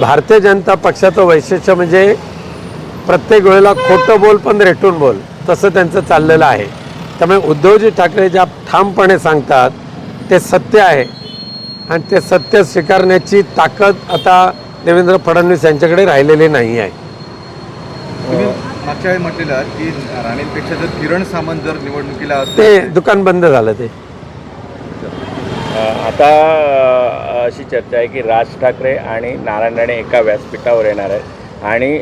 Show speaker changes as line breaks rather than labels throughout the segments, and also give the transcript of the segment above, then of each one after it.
भारतीय जनता पक्षाचं वैशिष्ट्य म्हणजे प्रत्येक वेळेला खोटं बोल पण रेटून बोल तसं त्यांचं चाललेलं आहे. त्यामुळे उद्धवजी ठाकरे ज्या ठामपणे सांगतात ते सत्य आहे. आणि ते सत्य स्वीकारण्याची ताकद आता देवेंद्र फडणवीस यांच्याकडे राहिलेली नाही आहे.
मागच्या वेळी म्हटलेलं की राणेंपेक्षा जर किरण सामंत जर निवडणुकीला
ते दुकान बंद झालं ते.
आता अशी चर्चा आहे की राज ठाकरे आणि नारायण राणे एका व्यासपीठावर येणार आहेत. आणि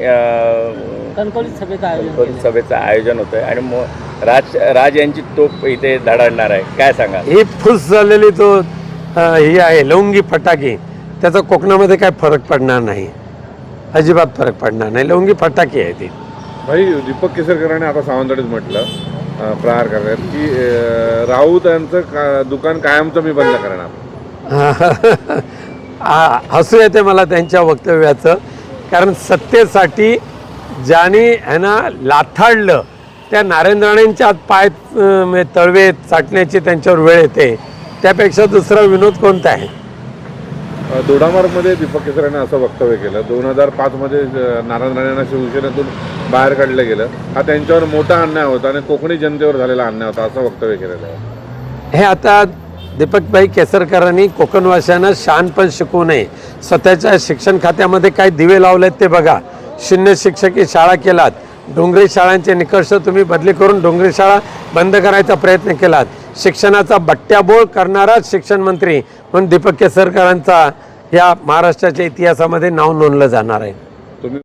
कणकवलीत सभेचं आयोजन
कणकवली
केलं.
सभेचं आयोजन होतं आहे आणि मो राज राज यांची तोप इथे धडाडणार आहे. काय सांगा
ही फुस झालेली तो अं, ही आहे लवंगी फटाके त्याचा कोकणामध्ये काय फरक पडणार नाही. अजिबात फरक पडणार नाही. लवंगी फटाके आहे ती.
भाई दीपक केसरकरांनी आता सावंतवाडीत म्हटलं प्रहार करतात की अं, राऊत यांचं का दुकान कायमचं मी बंद करणार.
हसू येते मला त्यांच्या वक्तव्याचं. कारण सत्तेसाठी ज्याने ह्यांना लाथाडलं त्या नारायण राणेंच्या आत पाय म्हणजे तळवे चाटण्याची त्यांच्यावर वेळ येते. त्यापेक्षा दुसरा विनोद कोणता आहे?
दोडामार्गमध्ये दीपक केसराने असं वक्तव्य केलं. दोन हजार पाचमध्ये नारायण राणेंना शिवसेनेतून बाहेर काढलं गेलं. हा त्यांच्यावर मोठा अन्याय होता आणि कोकणी जनतेवर झालेला अन्याय होता असं वक्तव्य केलेलं आहे.
हे आता दीपकभाई केसरकरांनी कोकणवासियांना पण शिकवू नये. स्वतःच्या शिक्षण खात्यामध्ये काय दिवे लावलेत ते बघा. शून्य शिक्षकी शाळा केलात. डोंगरी शाळांचे निकष तुम्ही बदली करून डोंगरी शाळा बंद करायचा प्रयत्न केलात. शिक्षणाचा बट्ट्याबोळ करणाराच शिक्षण मंत्री म्हणून दीपक केसरकरांचा या महाराष्ट्राच्या इतिहासामध्ये नाव नोंदलं जाणार आहे.